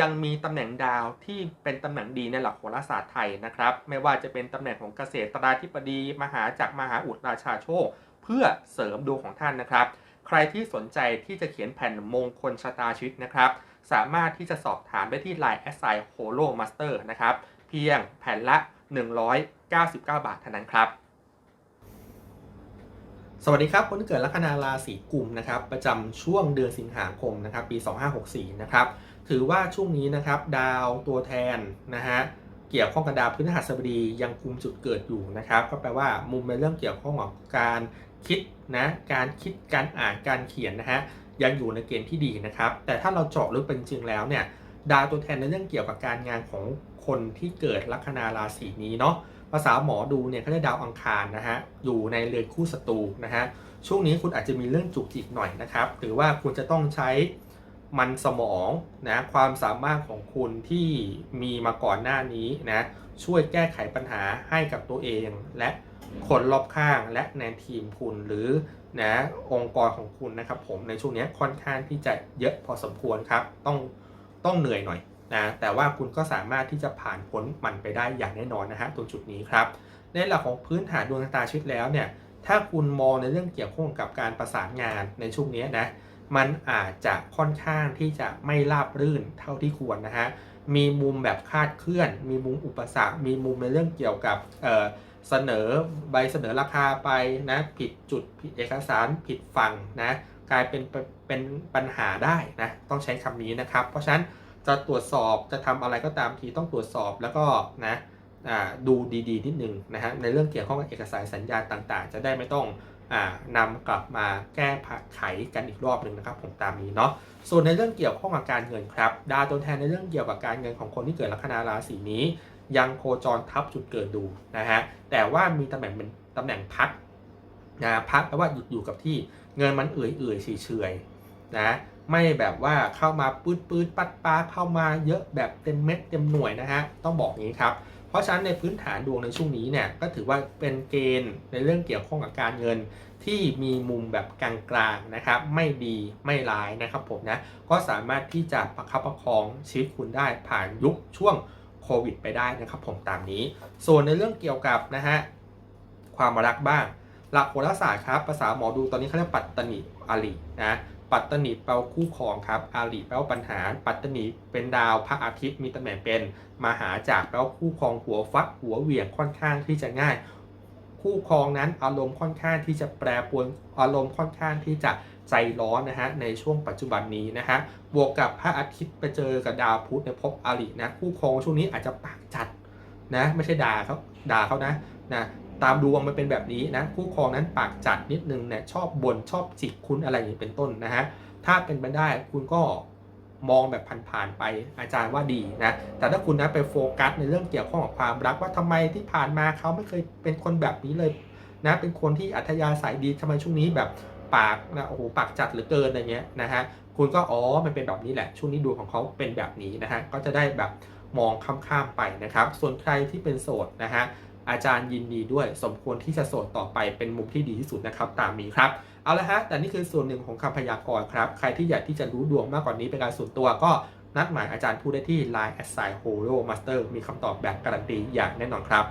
ยังมีตำแหน่งดาวที่เป็นตำแหน่งดีในหลักโหราศาสตร์ไทยนะครับ ไม่ว่าจะเป็นตำแหน่งของเกษตราธิบดีมหาจักรมหาอุดราชาโชค เพื่อเสริมดวงของท่านนะครับ ใครที่สนใจที่จะเขียนแผ่นมงคลชะตาชีวิตนะครับ สามารถที่จะสอบถามได้ที่ Line แอสไซโฮโลมาสเตอร์นะครับ เพียงแผ่นละ 199 บาทเท่านั้นครับสวัสดีครับคนที่เกิดลัคนาราศีกุมนะครับประจำช่วงเดือนสิงหาคมนะครับปี 2564 นะครับ ถือว่าช่วงนี้นะครับดาวตัวแทนนะฮะเกี่ยวข้องกับดาวพฤหัสบดียังคุมจุดเกิดอยู่นะครับ ก็แปลว่ามุมในเรื่องเกี่ยวข้องกับการคิดนะการคิดการอ่านการเขียนนะฮะยังอยู่ในเกณฑ์ที่ดีนะครับ แต่ถ้าเราเจาะลึกเป็นจริงแล้วเนี่ยดาวตัวแทนในเรื่องเกี่ยวกับการงานของคนที่เกิดลัคนาราศีนี้เนาะภาษาหมอดูเนี่ยเขาเรียกดาวอังคารนะฮะอยู่ในเรือนคู่ศัตรูนะฮะช่วงนี้คุณอาจจะมีเรื่องจุกจิกหน่อยนะครับ หรือว่าคุณจะต้องใช้ มันสมองนะความสามารถของคุณที่มีมาก่อนหน้านี้นะช่วยแก้ไขปัญหาให้กับตัวเองและคนรอบข้างและในทีมคุณหรือนะองค์กรของคุณนะครับผมในช่วงนี้ค่อนข้างที่จะเยอะพอสมควรครับ ต้องต้องเหนื่อยหน่อยนะแต่ว่าคุณก็สามารถที่จะผ่านพ้นมันไปได้อย่างแน่นอนนะฮะตรงจุดนี้ครับ ในหลักของพื้นฐานดวงตาชีวิตแล้วเนี่ยถ้าคุณมองในเรื่องเกี่ยวข้องกับการประสานงานในช่วงนี้นะ มันอาจจะค่อนข้างที่จะไม่ราบรื่นเท่าที่ควรนะฮะ มีมุมแบบคาดเคลื่อน มีมุมอุปสรรค มีมุมในเรื่องเกี่ยวกับเเสนอใบเสนอราคาไปนะ ผิดจุดผิดเอกสารผิดฝั่งนะ กลายเป็นเป็นปัญหาได้นะ ต้องใช้คำนี้นะครับ เพราะฉะนั้นจะตรวจสอบจะทำอะไรก็ตามทีต้องตรวจสอบแล้วก็นะดูดีๆนิดนึงนะฮะในเรื่องเกี่ยวข้องกับเอกสารสัญญาต่างๆ จะได้ไม่ต้อง นำกลับมาแก้ไขกันอีกรอบหนึ่งนะครับผมตามนี้เนาะส่วนในเรื่องเกี่ยวข้องกับการเงินครับ ดาวตัวแทนในเรื่องเกี่ยวกับการเงินของคนที่เกิดลัคนาราศีนี้ ยังโคจรทับจุดเกิดดูนะฮะแต่ว่ามีตำแหน่งเป็นตำแหน่งพักนะพักแปลว่าหยุดอยู่กับที่เงินมันเอื่อยเอื่อยเฉยๆนะไม่แบบว่าเข้ามาปืดปืดปัดปาเข้ามาเยอะแบบเต็มเม็ดเต็มหน่วยนะฮะต้องบอกงี้ครับ เพราะฉะนั้นในพื้นฐานดวงในช่วงนี้เนี่ยก็ถือว่าเป็นเกณฑ์ในเรื่องเกี่ยวข้องกับการเงินที่มีมุมแบบกลางๆนะครับ ไม่ดีไม่ร้ายนะครับผมนะก็สามารถที่จะประคับประคองชีวิตคุณได้ผ่านยุคช่วงโควิดไปได้นะครับผมตามนี้ ส่วนในเรื่องเกี่ยวกับนะฮะความรักบ้าง หลักโหราศาสตร์ครับภาษาหมอดูตอนนี้เขาเรียกปัตตนิอาลีนะ ปัตตนิแปลว่าคู่ครองครับ อาลีแปลว่าปัญหา ปัตตนิเป็นดาวพระอาทิตย์มีตำแหน่งเป็น มหาจากแปลว่าคู่ครองหัวฟัดหัวเหวี่ยงค่อนข้างที่จะง่าย คู่ครองนั้นอารมณ์ค่อนข้างที่จะแปรปรวนอารมณ์ค่อนข้างที่จะใจร้อนนะฮะในช่วงปัจจุบันนี้นะฮะบวกกับพระอาทิตย์ไปเจอกับดาวพุธในภพอารินะคู่ครองช่วงนี้อาจจะปากจัดนะไม่ใช่ด่าเขาด่าเขานะนะ ตามดวงมันเป็นแบบนี้นะคู่ครองนั้นปากจัดนิดนึงเนี่ยชอบบ่นชอบจิกคุณอะไรอย่างนี้เป็นต้นนะฮะถ้าเป็นไปได้คุณก็มองแบบผ่านๆไปอาจารย์ว่าดีนะแต่ถ้าคุณนะไปโฟกัสในเรื่องเกี่ยวข้องกับความรักว่าทำไมที่ผ่านมาเขาไม่เคยเป็นคนแบบนี้เลยนะเป็นคนที่อัธยาศัยดีทำไมช่วงนี้แบบปากนะโอ้โหปากจัดหลือเกินอะไรเงี้ยนะฮะคุณก็อ๋อมันเป็นแบบนี้แหละ ช่วงนี้ดวงของเขาเป็นแบบนี้นะฮะก็จะได้แบบมองข้ามๆไปนะครับ ส่วนใครที่เป็นโสดนะฮะ อาจารย์ยินดีด้วยสมควรที่จะโสดต่อไปเป็นมุมที่ดีที่สุดนะครับตามนี้ครับเอาละฮะแต่นี่คือส่วนหนึ่งของคำพยากรณ์ครับ ใครที่อยากที่จะรู้ดวงมากกว่านนี้เป็นการส่วนตัวก็นัดหมายอาจารย์พูดได้ที่ Line at s i h o l o Master มีคำตอบแบบการันตีอย่างแน่นอนครับ